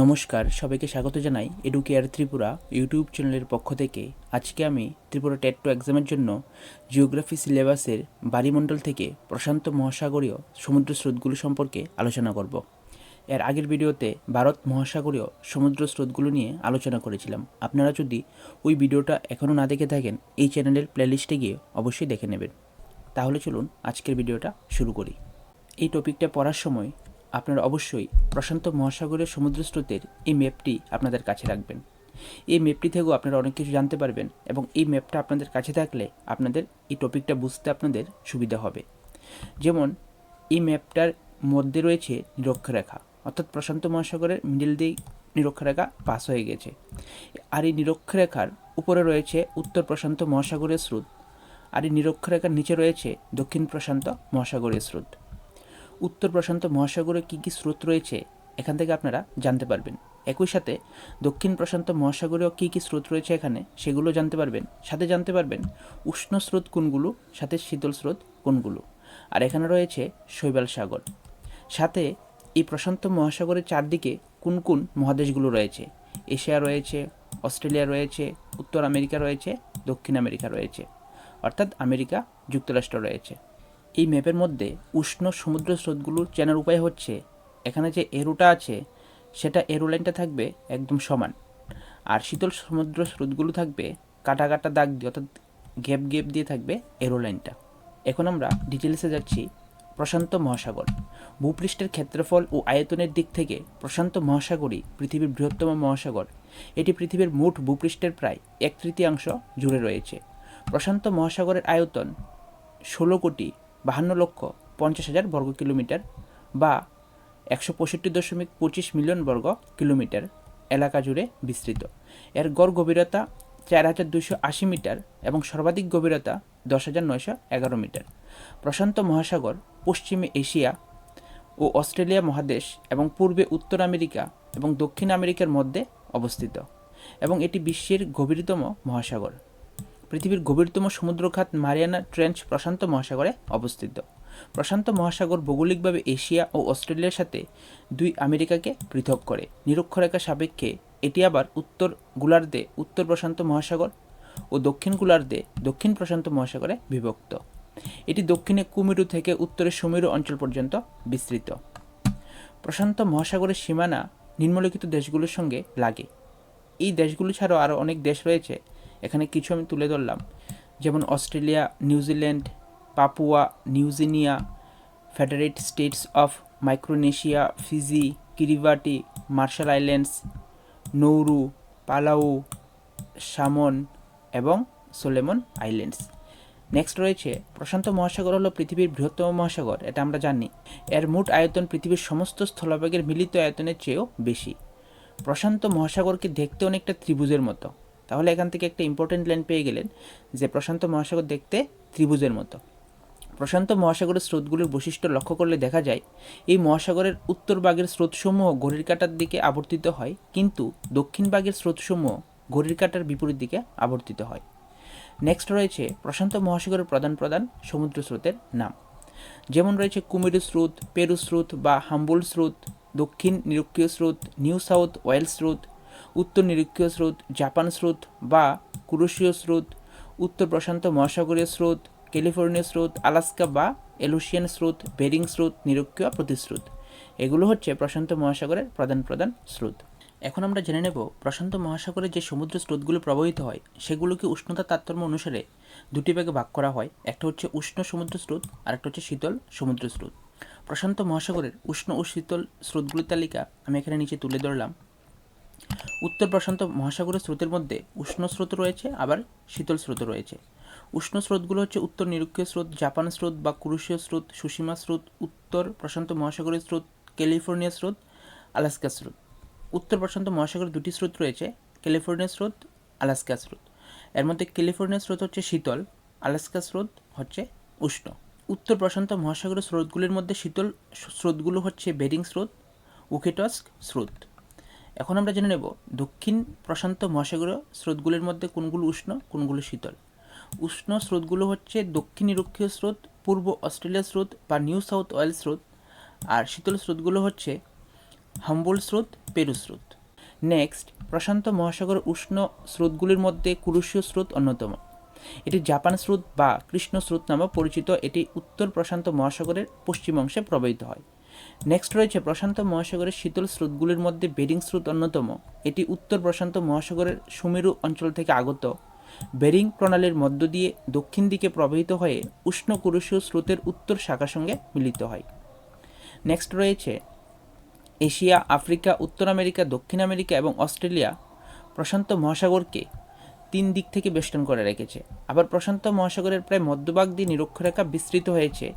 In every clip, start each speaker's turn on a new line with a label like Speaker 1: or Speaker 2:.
Speaker 1: নমস্কার, সবাইকে স্বাগত জানাই এডুকেয়ার ত্রিপুরা ইউটিউব চ্যানেলের পক্ষ থেকে। আজকে আমি ত্রিপুরা টেট টু এক্সামের জন্য জিওগ্রাফি সিলেবাসের বাড়িমণ্ডল থেকে প্রশান্ত মহাসাগরীয় সমুদ্র স্রোতগুলো সম্পর্কে আলোচনা করব। এর আগের ভিডিওতে ভারত মহাসাগরীয় সমুদ্র স্রোতগুলো নিয়ে আলোচনা করেছিলাম। আপনারা যদি ওই ভিডিওটা এখনও না দেখে থাকেন, এই চ্যানেলের প্লেলিস্টে গিয়ে অবশ্যই দেখে নেবেন। তাহলে চলুন আজকের ভিডিওটা শুরু করি। এই টপিকটা পড়ার সময় আপনারা অবশ্যই প্রশান্ত মহাসাগরের সমুদ্র স্রোতের এই ম্যাপটি আপনাদের কাছে রাখবেন। এই ম্যাপটি থেকেও আপনারা অনেক কিছু জানতে পারবেন এবং এই ম্যাপটা আপনাদের কাছে থাকলে আপনাদের এই টপিকটা বুঝতে আপনাদের সুবিধা হবে। যেমন, এই ম্যাপটার মধ্যে রয়েছে নিরক্ষরেখা, অর্থাৎ প্রশান্ত মহাসাগরের মিডিল দিয়ে নিরক্ষরেখা পাস হয়ে গেছে। আর এই নিরক্ষরেখার উপরে রয়েছে উত্তর প্রশান্ত মহাসাগরের স্রোত, আর এই নিরক্ষরেখার নিচে রয়েছে দক্ষিণ প্রশান্ত মহাসাগরের স্রোত। উত্তর প্রশান্ত মহাসাগরে কী কী স্রোত রয়েছে, এখান থেকে আপনারা জানতে পারবেন। একই সাথে দক্ষিণ প্রশান্ত মহাসাগরেও কী কী স্রোত রয়েছে এখানে, সেগুলো জানতে পারবেন। সাথে জানতে পারবেন উষ্ণ স্রোত কোনগুলো, সাথে শীতল স্রোত কোনগুলো। আর এখানে রয়েছে শৈবাল সাগর। সাথে এই প্রশান্ত মহাসাগরের চারদিকে কোন কোন মহাদেশগুলো রয়েছে, এশিয়া রয়েছে, অস্ট্রেলিয়া রয়েছে, উত্তর আমেরিকা রয়েছে, দক্ষিণ আমেরিকা রয়েছে। অর্থাৎ আমেরিকা যুক্তরাষ্ট্র রয়েছে। এই ম্যাপের মধ্যে উষ্ণ সমুদ্র স্রোতগুলোর চেনার উপায় হচ্ছে, এখানে যে এরোটা আছে, সেটা এরো লাইনটা থাকবে একদম সমান। আর শীতল সমুদ্র স্রোতগুলো থাকবে কাটা কাটা দাগ দিয়ে, অর্থাৎ গ্যাপ গ্যাপ দিয়ে থাকবে এরো লাইনটা। এখন আমরা ডিটেলসে যাচ্ছি, প্রশান্ত মহাসাগর। ভূপৃষ্ঠের ক্ষেত্রফল ও আয়তনের দিক থেকে প্রশান্ত মহাসাগরই পৃথিবীর বৃহত্তম মহাসাগর। এটি পৃথিবীর মোট ভূপৃষ্ঠের প্রায় এক তৃতীয়াংশ জুড়ে রয়েছে। প্রশান্ত মহাসাগরের আয়তন ষোলো কোটি বাহান্ন লক্ষ পঞ্চাশ হাজার বর্গ কিলোমিটার বা একশো পঁয়ষট্টি দশমিক পঁচিশ মিলিয়ন বর্গ কিলোমিটার এলাকা জুড়ে বিস্তৃত। এর গড় গভীরতা চার হাজার দুশো আশি মিটার এবং সর্বাধিক গভীরতা দশ হাজার নয়শো এগারো মিটার। প্রশান্ত মহাসাগর, পশ্চিমে এশিয়া ও অস্ট্রেলিয়া মহাদেশ এবং পূর্বে উত্তর আমেরিকা এবং দক্ষিণ আমেরিকার মধ্যে অবস্থিত এবং এটি বিশ্বের গভীরতম মহাসাগর। পৃথিবীর গভীরতম সমুদ্রখাত মারিয়ানা ট্রেঞ্চ প্রশান্ত মহাসাগরে অবস্থিত। প্রশান্ত মহাসাগর ভৌগোলিকভাবে এশিয়া ও অস্ট্রেলিয়ার সাথে দুই আমেরিকাকে পৃথক করে। নিরক্ষরেখা সাপেক্ষে এটি আবার উত্তর গোলার্ধে উত্তর প্রশান্ত মহাসাগর ও দক্ষিণ গোলার্ধে দক্ষিণ প্রশান্ত মহাসাগরে বিভক্ত। এটি দক্ষিণে কুমিরু থেকে উত্তরে সুমেরু অঞ্চল পর্যন্ত বিস্তৃত। প্রশান্ত মহাসাগরের সীমানা নিম্নলিখিত দেশগুলোর সঙ্গে লাগে। এই দেশগুলো ছাড়াও আরও অনেক দেশ রয়েছে এখানে কিছু আমি তুলে ধরলাম। যেমন Australia New Zealand Papua New Guinea federated States of Micronesia, Fiji Kiribati Marshall Islands, Nauru, Palau, Samoa এবং সোলেমন আইল্যান্ডস। নেক্সট রয়েছে, প্রশান্ত মহাসাগর হলো পৃথিবীর বৃহত্তম মহাসাগর, এটা আমরা জানি। এর মোট আয়তন পৃথিবীর সমস্ত স্থলভাগের মিলিত আয়তনের চেয়েও বেশি। প্রশান্ত মহাসাগরকে দেখতে অনেকটা ত্রিভুজের মতো। তাহলে এখান থেকে একটা ইম্পর্টেন্ট লাইন পেয়ে গেলেন যে প্রশান্ত মহাসাগর দেখতে ত্রিভুজের মতো। প্রশান্ত মহাসাগরের স্রোতগুলির বৈশিষ্ট্য লক্ষ্য করলে দেখা যায়, এই মহাসাগরের উত্তর ভাগের স্রোতসমূহ ঘড়ির কাঁটার দিকে আবর্তিত হয়, কিন্তু দক্ষিণ ভাগের স্রোতসমূহ ঘড়ির কাঁটার বিপরীত দিকে আবর্তিত হয়। নেক্সট রয়েছে প্রশান্ত মহাসাগরের প্রধান প্রধান সমুদ্র স্রোতের নাম। যেমন রয়েছে কুমেরু স্রোত, পেরু স্রোত বা হাম্বুল স্রোত, দক্ষিণ নিরক্ষীয় স্রোত, নিউ সাউথ ওয়েলস স্রোত উত্তর নিরক্ষীয় স্রোত, জাপান স্রোত বা কুরুশীয় স্রোত, উত্তর প্রশান্ত মহাসাগরীয় স্রোত, ক্যালিফোর্নিয়া স্রোত, আলাস্কা বা এলুশিয়ান স্রোত, বেরিং স্রোত, নিরক্ষীয় প্রতিস্রোত। এগুলো হচ্ছে প্রশান্ত মহাসাগরের প্রধান প্রধান স্রোত। এখন আমরা জেনে নেব প্রশান্ত মহাসাগরে যে সমুদ্র স্রোতগুলো প্রবাহিত হয়, সেগুলোকে উষ্ণতা তারতম্য অনুসারে দুটি ভাগে ভাগ করা হয়, একটা হচ্ছে উষ্ণ সমুদ্র স্রোত আর একটা হচ্ছে শীতল সমুদ্র স্রোত। প্রশান্ত মহাসাগরের উষ্ণ ও শীতল স্রোতগুলির তালিকা আমি এখানে নিচে তুলে ধরলাম। উত্তর প্রশান্ত মহাসাগরের স্রোতের মধ্যে উষ্ণ স্রোত রয়েছে, আবার শীতল স্রোত রয়েছে। উষ্ণ স্রোতগুলো হচ্ছে উত্তর নিরক্ষীয় স্রোত, জাপান স্রোত বা কুরুশীয় স্রোত সুসীমা স্রোত, উত্তর প্রশান্ত মহাসাগরের স্রোত, ক্যালিফোর্নিয়া স্রোত, আলাস্কা স্রোত। উত্তর প্রশান্ত মহাসাগরের দুটি স্রোত রয়েছে, ক্যালিফোর্নিয়া স্রোত, আলাস্কা স্রোত। এর মধ্যে ক্যালিফোর্নিয়া স্রোত হচ্ছে শীতল, আলাস্কা স্রোত হচ্ছে উষ্ণ। উত্তর প্রশান্ত মহাসাগরের স্রোতগুলির মধ্যে শীতল স্রোতগুলো হচ্ছে বেরিং স্রোত, উকেটস্ক স্রোত। এখন আমরা জেনে নেব দক্ষিণ প্রশান্ত মহাসাগরীয় স্রোতগুলির মধ্যে কোনগুলো উষ্ণ, কোনগুলো শীতল। উষ্ণ স্রোতগুলো হচ্ছে দক্ষিণ নিরক্ষীয় স্রোত, পূর্ব অস্ট্রেলিয়া স্রোত বা নিউ সাউথ ওয়েল স্রোত। আর শীতল স্রোতগুলো হচ্ছে হাম্বল স্রোত, পেরু স্রোত। নেক্সট, প্রশান্ত মহাসাগর উষ্ণ স্রোতগুলির মধ্যে কুরুশীয় স্রোত অন্যতম। এটি জাপান স্রোত বা কৃষ্ণ স্রোত নামে পরিচিত। এটি উত্তর প্রশান্ত মহাসাগরের পশ্চিম অংশে প্রবাহিত হয়। নেক্সট রয়েছে প্রশান্ত মহাসাগরের শীতল স্রোতগুলির মধ্যে বেরিং স্রোত অন্যতম। এটি উত্তর প্রশান্ত মহাসাগরের সুমেরু অঞ্চল থেকে আগত। বেরিং প্রণালীর মধ্য দিয়ে দক্ষিণ দিকে প্রবাহিত হয়ে উষ্ণ কুরুষীয় স্রোতের উত্তর শাখার সঙ্গে মিলিত হয়। নেক্সট রয়েছে এশিয়া, আফ্রিকা, উত্তর আমেরিকা, দক্ষিণ আমেরিকা এবং অস্ট্রেলিয়া। প্রশান্ত মহাসাগরকে তিন দিক থেকে বেষ্টন করে রেখেছে। আবার প্রশান্ত মহাসাগরের প্রায় মধ্যভাগ দিয়ে নিরক্ষরেখা বিস্তৃত হয়েছে।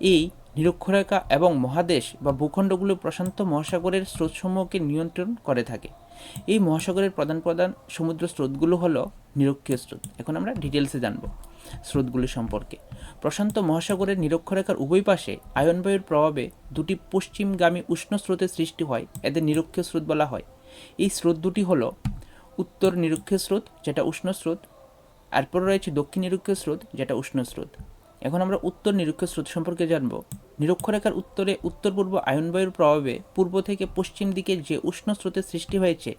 Speaker 1: এই নিরক্ষরেখা এবং মহাদেশ বা ভূখণ্ডগুলো প্রশান্ত মহাসাগরের স্রোতসমূহকে নিয়ন্ত্রণ করে থাকে। এই মহাসাগরের প্রধান প্রধান সমুদ্র স্রোতগুলো হলো নিরক্ষীয় স্রোত। এখন আমরা ডিটেলসে জানব স্রোতগুলি সম্পর্কে। প্রশান্ত মহাসাগরের নিরক্ষরেখার উভয় পাশে আয়নবায়ুর প্রভাবে দুটি পশ্চিমগামী উষ্ণ স্রোতের সৃষ্টি হয়, এদের নিরক্ষীয় স্রোত বলা হয়। এই স্রোত দুটি হলো উত্তর নিরক্ষীয় স্রোত, যেটা উষ্ণ স্রোত, এরপর রয়েছে দক্ষিণ নিরক্ষীয় স্রোত, যেটা উষ্ণ স্রোত। এখন আমরা উত্তর নিরক্ষীয় স্রোত সম্পর্কে জানব। নিরক্ষরেখার উত্তরে উত্তর পূর্ব আয়নবায়ুর প্রভাবে পূর্ব থেকে পশ্চিম দিকে যে উষ্ণ স্রোতের সৃষ্টি হয়েছে,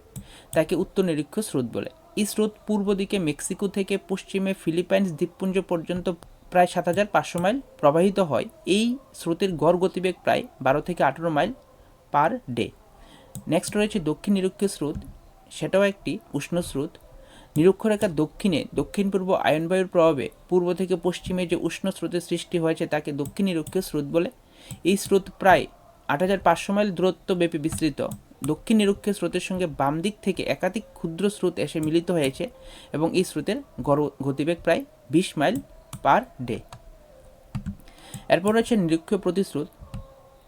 Speaker 1: তাকে উত্তর নিরক্ষীয় স্রোত বলে। এই স্রোত পূর্ব দিকে মেক্সিকো থেকে পশ্চিমে ফিলিপাইন্স দ্বীপপুঞ্জ পর্যন্ত প্রায় সাত হাজার পাঁচশো মাইল প্রবাহিত হয়। এই স্রোতের গড় গতিবেগ প্রায় বারো থেকে আঠেরো মাইল পার ডে। নেক্সট রয়েছে দক্ষিণ নিরক্ষীয় স্রোত। সেটাও একটি উষ্ণ স্রোত। নিরক্ষরেখার দক্ষিণে দক্ষিণ পূর্ব আয়নবায়ুর প্রভাবে পূর্ব থেকে পশ্চিমে যে উষ্ণ স্রোতের সৃষ্টি হয়েছে তাকে দক্ষিণ নিরক্ষীয় স্রোত বলে। এই স্রোত প্রায় আট হাজার পাঁচশো মাইল দূরত্ব ব্যাপী বিস্তৃত। দক্ষিণ নিরক্ষীয় স্রোতের সঙ্গে বাম দিক থেকে একাধিক ক্ষুদ্র স্রোত এসে মিলিত হয়েছে এবং এই স্রোতের গড় গতিবেগ প্রায় বিশ মাইল পার ডে। এরপর রয়েছে নিরক্ষীয় প্রতিস্রোত।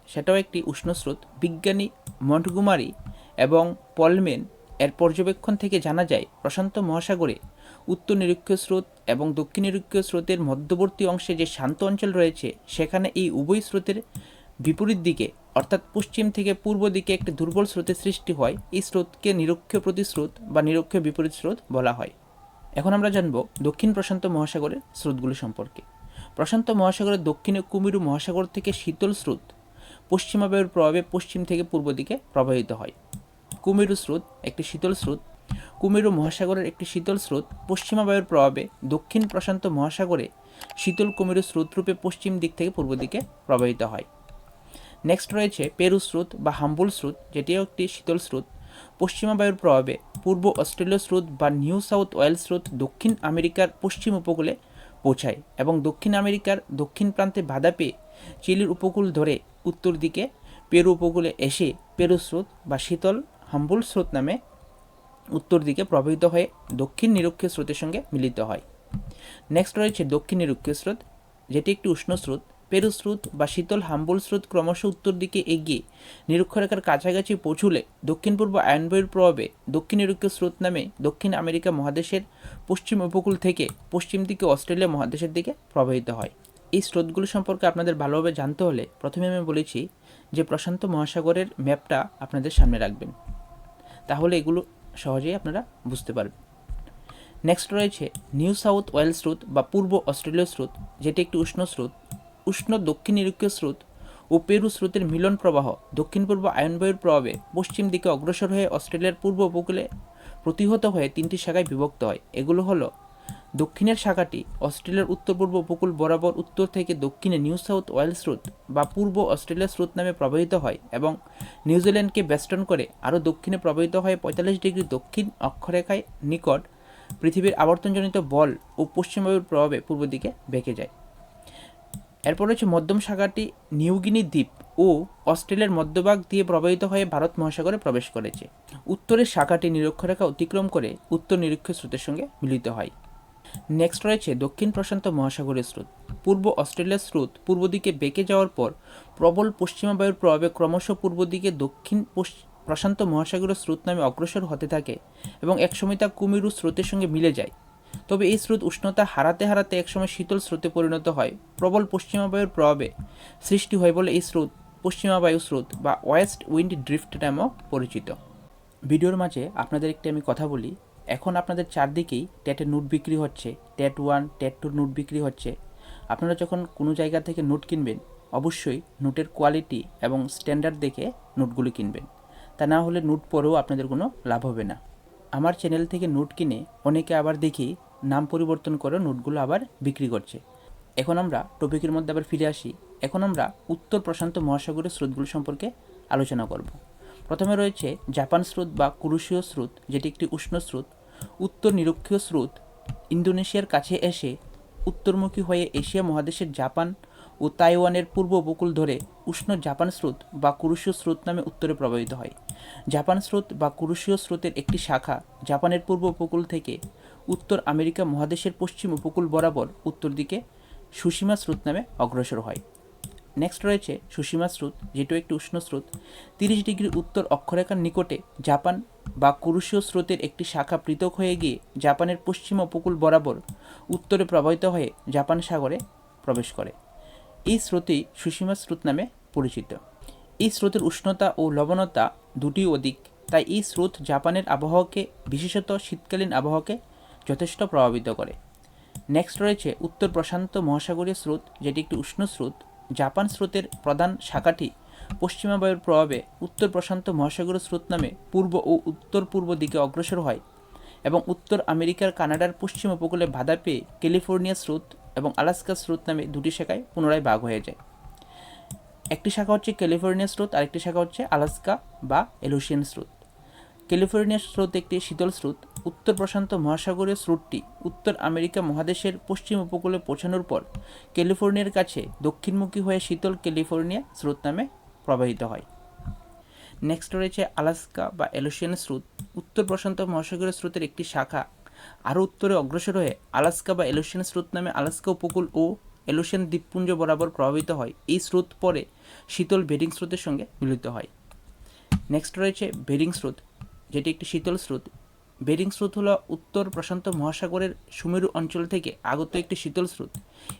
Speaker 1: সেটাও একটি উষ্ণ স্রোত। বিজ্ঞানী মন্টগুমারি এবং পলমেন এর পর্যবেক্ষণ থেকে জানা যায়, প্রশান্ত মহাসাগরে উত্তর নিরক্ষীয় স্রোত এবং দক্ষিণ নিরক্ষীয় স্রোতের মধ্যবর্তী অংশে যে শান্ত অঞ্চল রয়েছে, সেখানে এই উভয় স্রোতের বিপরীত দিকে, অর্থাৎ পশ্চিম থেকে পূর্ব দিকে একটি দুর্বল স্রোতের সৃষ্টি হয়, এই স্রোতকে নিরক্ষীয় প্রতিস্রোত বা নিরক্ষীয় বিপরীত স্রোত বলা হয়। এখন আমরা জানব দক্ষিণ প্রশান্ত মহাসাগরের স্রোতগুলি সম্পর্কে। প্রশান্ত মহাসাগরের দক্ষিণে কুমিরু মহাসাগর থেকে শীতল স্রোত পশ্চিমা বায়ুর প্রভাবে পশ্চিম থেকে পূর্ব দিকে প্রবাহিত হয়। কুমেরু স্রোত একটি শীতল স্রোত, কুমেরু মহাসাগরের একটি শীতল স্রোত পশ্চিমা বায়ুর প্রভাবে দক্ষিণ প্রশান্ত মহাসাগরে শীতল কুমেরু স্রোতরূপে পশ্চিম দিক থেকে পূর্ব দিকে প্রবাহিত হয়। নেক্সট রয়েছে পেরু স্রোত বা হাম্বুল স্রোত, যেটিও একটি শীতল স্রোত। পশ্চিমা বায়ুর প্রভাবে পূর্ব অস্ট্রেলীয় স্রোত বা নিউ সাউথ ওয়েল স্রোত দক্ষিণ আমেরিকার পশ্চিম উপকূলে পৌঁছায় এবং দক্ষিণ আমেরিকার দক্ষিণ প্রান্তে বাধা পেয়ে চিলির উপকূল ধরে উত্তর দিকে পেরু উপকূলে এসে পেরু স্রোত বা শীতল হাম্বুল স্রোত নামে উত্তর দিকে প্রবাহিত হয়ে দক্ষিণ নিরক্ষীয় স্রোতের সঙ্গে মিলিত হয়। নেক্সট রয়েছে দক্ষিণ নিরক্ষীয় স্রোত, যেটি একটি উষ্ণ স্রোত। পেরু স্রোত বা শীতল হাম্বুল স্রোত ক্রমশ উত্তর দিকে এগিয়ে নিরক্ষরেখার কাছাকাছি পৌঁছলে দক্ষিণ পূর্ব আয়নবায়ুর প্রভাবে দক্ষিণ নিরক্ষীয় স্রোত নামে দক্ষিণ আমেরিকা মহাদেশের পশ্চিম উপকূল থেকে পশ্চিম দিকে অস্ট্রেলিয়া মহাদেশের দিকে প্রবাহিত হয়। এই স্রোতগুলো সম্পর্কে আপনাদের ভালোভাবে জানতে হলে প্রথমে আমি বলেছি যে প্রশান্ত মহাসাগরের ম্যাপটা আপনাদের সামনে রাখবেন। তাহলে এগুলো সহজেই আপনারা বুঝতে পারবেন। নেক্সট রয়েছে নিউ সাউথ ওয়েল স্রোত বা পূর্ব অস্ট্রেলীয় স্রোত, যেটি একটি উষ্ণ স্রোত। উষ্ণ দক্ষিণ নিরক্ষীয় স্রোত ও পেরু স্রোতের মিলন প্রবাহ দক্ষিণ পূর্ব আয়নবায়ুর প্রভাবে পশ্চিম দিকে অগ্রসর হয়ে অস্ট্রেলিয়ার পূর্ব উপকূলে প্রতিহত হয়ে তিনটি শাখায় বিভক্ত হয়। এগুলো হলো দক্ষিণের শাখাটি অস্ট্রেলিয়ার উত্তর পূর্ব উপকূল বরাবর উত্তর থেকে দক্ষিণে নিউ সাউথ ওয়েল স্রোত বা পূর্ব অস্ট্রেলিয়া স্রোত নামে প্রবাহিত হয় এবং নিউজিল্যান্ডকে বেষ্টন করে আরও দক্ষিণে প্রবাহিত হয়ে পঁয়তাল্লিশ ডিগ্রি দক্ষিণ অক্ষরেখায় নিকট পৃথিবীর আবর্তনজনিত বল ও পশ্চিমবায়ুর প্রভাবে পূর্ব দিকে বেঁকে যায়। এরপর রয়েছে মধ্যম শাখাটি নিউগিনি দ্বীপ ও অস্ট্রেলিয়ার মধ্যভাগ দিয়ে প্রবাহিত হয়ে ভারত মহাসাগরে প্রবেশ করেছে। উত্তরের শাখাটি নিরক্ষরেখা অতিক্রম করে উত্তর নিরক্ষীয় স্রোতের সঙ্গে মিলিত হয়। নেক্সট রয়েছে দক্ষিণ প্রশান্ত মহাসাগরের স্রোত। পূর্ব অস্ট্রেলিয়ার স্রোত পূর্ব দিকে বেঁকে যাওয়ার পর প্রবল পশ্চিমা বায়ুর প্রভাবে ক্রমশ পূর্ব দিকে দক্ষিণ প্রশান্ত মহাসাগরের স্রোত নামে অগ্রসর হতে থাকে এবং একসময় তা কুমিরু স্রোতের সঙ্গে মিলে যায়। তবে এই স্রোত উষ্ণতা হারাতে হারাতে একসময় শীতল স্রোতে পরিণত হয়। প্রবল পশ্চিমা বায়ুর প্রভাবে সৃষ্টি হয় বলে এই স্রোত পশ্চিমা বায়ু স্রোত বা ওয়েস্ট উইন্ড ড্রিফট নামেও পরিচিত। ভিডিওর মাঝে আপনাদের একটি আমি কথা বলি এখন আপনাদের চারদিকেই ট্যাটের নোট বিক্রি হচ্ছে ট্যাট ওয়ান ট্যাট টুর নোট বিক্রি হচ্ছে। আপনারা যখন কোনো জায়গা থেকে নোট কিনবেন, অবশ্যই নোটের কোয়ালিটি এবং স্ট্যান্ডার্ড দেখে নোটগুলি কিনবেন। তা না হলে নোট পরেও আপনাদের কোনো লাভ হবে না। আমার চ্যানেল থেকে নোট কিনে অনেকে আবার দেখি নাম পরিবর্তন করে নোটগুলো আবার বিক্রি করছে। এখন আমরা টপিকের মধ্যে আবার ফিরে আসি। এখন আমরা উত্তর প্রশান্ত মহাসাগরের স্রোতগুলো সম্পর্কে আলোচনা করব। প্রথমে রয়েছে জাপান স্রোত বা কুরুশীয় স্রোত, যেটি একটি উষ্ণ স্রোত। উত্তর নিরক্ষীয় স্রোত ইন্দোনেশিয়ার কাছে এসে উত্তরমুখী হয়ে এশিয়া মহাদেশের জাপান ও তাইওয়ানের পূর্ব উপকূল ধরে উষ্ণ জাপান স্রোত বা কুরুশীয় স্রোত নামে উত্তরে প্রবাহিত হয়। জাপান স্রোত বা কুরুশীয় স্রোতের একটি শাখা জাপানের পূর্ব উপকূল থেকে উত্তর আমেরিকা মহাদেশের পশ্চিম উপকূল বরাবর উত্তর দিকে সুসীমা স্রোত নামে অগ্রসর হয়। নেক্সট রয়েছে সুসীমা স্রোত যেটিও একটি উষ্ণ স্রোত। তিরিশ ডিগ্রি উত্তর অক্ষরেখার নিকটে জাপান বা কুরুশীয় স্রোতের একটি শাখা পৃথক হয়ে গিয়ে জাপানের পশ্চিম উপকূল বরাবর উত্তরে প্রবাহিত হয়ে জাপান সাগরে প্রবেশ করে। এই স্রোতই সুসীমা স্রোত নামে পরিচিত। এই স্রোতের উষ্ণতা ও লবণতা দুটি অধিক, তাই এই স্রোত জাপানের আবহাওয়াকে, বিশেষত শীতকালীন আবহাওয়াকে, যথেষ্ট প্রভাবিত করে। নেক্সট রয়েছে উত্তর প্রশান্ত মহাসাগরীয় স্রোত, যেটি একটি উষ্ণ স্রোত। জাপান স্রোতের প্রধান শাখাটি পশ্চিমা বায়ুর প্রভাবে উত্তর প্রশান্ত মহাসাগর স্রোত নামে পূর্ব ও উত্তর পূর্ব দিকে অগ্রসর হয় এবং উত্তর আমেরিকার কানাডার পশ্চিম উপকূলে বাধা পেয়ে ক্যালিফোর্নিয়া স্রোত এবং আলাস্কা স্রোত নামে দুটি শাখায় পুনরায় ভাগ হয়ে যায়। একটি শাখা হচ্ছে ক্যালিফোর্নিয়া স্রোত, আরেকটি শাখা হচ্ছে আলাস্কা বা এলোশিয়ান স্রোত। ক্যালিফোর্নিয়া স্রোত একটি শীতল স্রোত। উত্তর প্রশান্ত মহাসাগরীয় স্রোতটি উত্তর আমেরিকা মহাদেশের পশ্চিম উপকূলে পৌঁছানোর পর ক্যালিফোর্নিয়ার কাছে দক্ষিণমুখী হয়ে শীতল ক্যালিফোর্নিয়া স্রোত নামে প্রবাহিত হয়। নেক্সট রয়েছে আলাস্কা বা এলোশিয়ান স্রোত। উত্তর প্রশান্ত মহাসাগরীয় স্রোতের একটি শাখা। আরও উত্তরে অগ্রসর হয়ে আলাস্কা বা এলোশিয়ান স্রোত নামে আলাস্কা উপকূল ও এলোশিয়ান দ্বীপপুঞ্জ বরাবর প্রভাবিত হয়। এই স্রোত পরে শীতল বেডিং স্রোতের সঙ্গে মিলিত হয়। নেক্সট রয়েছে বেডিং স্রোত। যেটি একটি শীতল স্রোত। বেরিং স্রোত হল উত্তর প্রশান্ত মহাসাগরের সুমেরু অঞ্চল থেকে আগত একটি শীতল স্রোত।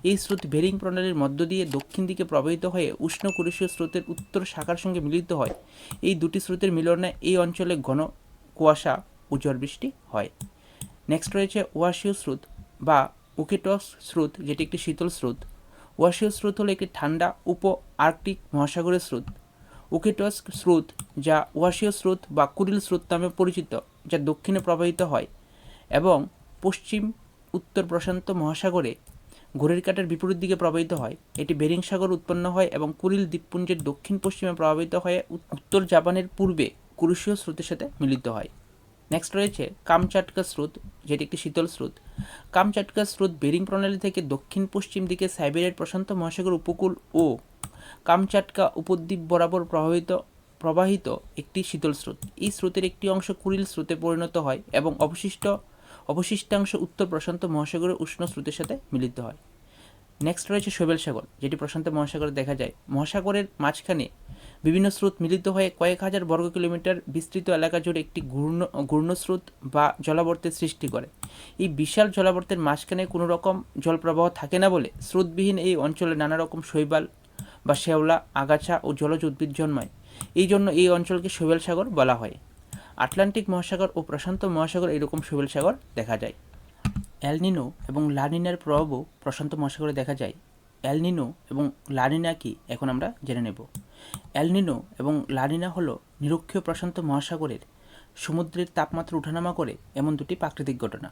Speaker 1: এই স্রোত বেরিং প্রণালীর মধ্য দিয়ে দক্ষিণ দিকে প্রবাহিত হয়ে উষ্ণ কুরুষীয় স্রোতের উত্তর শাখার সঙ্গে মিলিত হয়। এই দুটি স্রোতের মিলনে এই অঞ্চলে ঘন কুয়াশা ও ঝড় বৃষ্টি হয়। নেক্সট রয়েছে ওয়াশীয় স্রোত বা উকেটস স্রোত, যেটি একটি শীতল স্রোত। ওয়াশীয় স্রোত হলো একটি ঠান্ডা উপ আর্কটিক মহাসাগরের স্রোত। উকেটস স্রোত, যা ওয়াশীয় স্রোত বা কুরিল স্রোত নামে পরিচিত, যা দক্ষিণে প্রবাহিত হয় এবং পশ্চিম, উত্তর প্রশান্ত মহাসাগরে ঘড়ির কাটার বিপরীত দিকে প্রবাহিত হয়। এটি বেরিং সাগর উৎপন্ন হয় এবং কুরিল দ্বীপপুঞ্জের দক্ষিণ পশ্চিমে প্রভাবিত হয়ে উত্তর জাপানের পূর্বে কুরুশীয় স্রোতের সাথে মিলিত হয়। নেক্সট রয়েছে কামচাটকা স্রোত, যেটি একটি শীতল স্রোত। কামচাটকা স্রোত বেরিং প্রণালী থেকে দক্ষিণ পশ্চিম দিকে সাইবেরিয়ার প্রশান্ত মহাসাগর উপকূল ও কামচাটকা উপদ্বীপ বরাবর প্রভাবিত, প্রবাহিত একটি শীতল স্রোত। এই স্রোতের একটি অংশ কুরিল স্রোতে পরিণত হয় এবং অবশিষ্ট, অবশিষ্টাংশ উত্তর প্রশান্ত মহাসাগরের উষ্ণ স্রোতের সাথে মিলিত হয়। নেক্সট রয়েছে শৈবেল সাগর, যেটি প্রশান্ত মহাসাগরে দেখা যায়। মহাসাগরের মাঝখানে বিভিন্ন স্রোত মিলিত হয়ে কয়েক হাজার বর্গ কিলোমিটার বিস্তৃত এলাকা জুড়ে একটি ঘূর্ণ, ঘূর্ণস্রোত বা জলাবর্তের সৃষ্টি করে। এই বিশাল জলাবর্তের মাঝখানে কোনো রকম জলপ্রবাহ থাকে না বলে স্রোতবিহীন এই অঞ্চলে নানা রকম শৈবাল বা শেওলা আগাছা ও জলজ উদ্ভিদ জন্মায়। এই জন্য এই অঞ্চলকে শৈবাল সাগর বলা হয়। আটলান্টিক মহাসাগর ও প্রশান্ত মহাসাগর এরকম শৈবাল সাগর দেখা যায়। অ্যালনিনো এবং লানিনার প্রভাবও প্রশান্ত মহাসাগরে দেখা যায়। অ্যালনিনো এবং লানিনা কি এখন আমরা জেনে নেব। অ্যালনিনো এবং লানিনা হলো নিরক্ষীয় প্রশান্ত মহাসাগরের সমুদ্রের তাপমাত্রা উঠানামা করে এমন দুটি প্রাকৃতিক ঘটনা।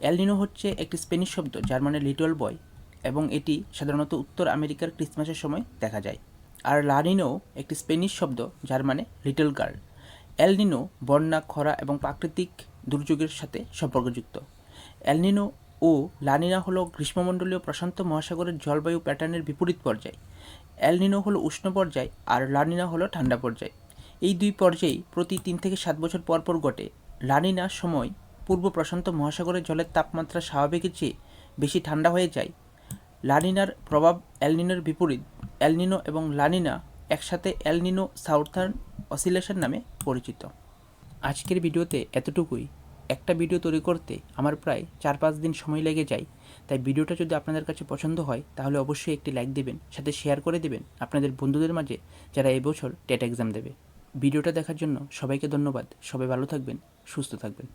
Speaker 1: অ্যালনিনো হচ্ছে একটি স্পেনিশ শব্দ, যার মানে লিটল বয়। এবং এটি সাধারণত উত্তর আমেরিকার ক্রিসমাসের সময় দেখা যায়। আর লানিনো একটি স্পেনিশ শব্দ, যার মানে লিটল গার্ল অ্যালনিনো বন্যা, খরা এবং প্রাকৃতিক দুর্যোগের সাথে সম্পর্কযুক্ত। অ্যালনিনো ও লানিনা হলো গ্রীষ্মমণ্ডলীয় প্রশান্ত মহাসাগরের জলবায়ু প্যাটার্নের বিপরীত পর্যায়। অ্যালনিনো হলো উষ্ণ পর্যায় আর লানিনা হলো ঠান্ডা পর্যায়। এই দুই পর্যায়ে প্রতি তিন থেকে সাত বছর পর পর ঘটে। লানিনার সময় পূর্ব প্রশান্ত মহাসাগরের জলের তাপমাত্রা স্বাভাবিকের চেয়ে বেশি ঠান্ডা হয়ে যায় লানিনার প্রভাব অ্যালনিনোর বিপরীত। অ্যালনিনো এবং লানিনা একসাথে অ্যালনিনো সাউথার্ন অসিলেশন নামে পরিচিত। আজকের ভিডিওতে এতটুকুই। একটা ভিডিও তৈরি করতে আমার প্রায় চার পাঁচ দিন সময় লেগে যায়। তাই ভিডিওটা যদি আপনাদের কাছে পছন্দ হয়, তাহলে অবশ্যই একটি লাইক দেবেন, সাথে শেয়ার করে দেবেন আপনাদের বন্ধুদের মাঝে যারা এবছর টেট এক্সাম দেবে। ভিডিওটা দেখার জন্য সবাইকে ধন্যবাদ। সবাই ভালো থাকবেন, সুস্থ থাকবেন।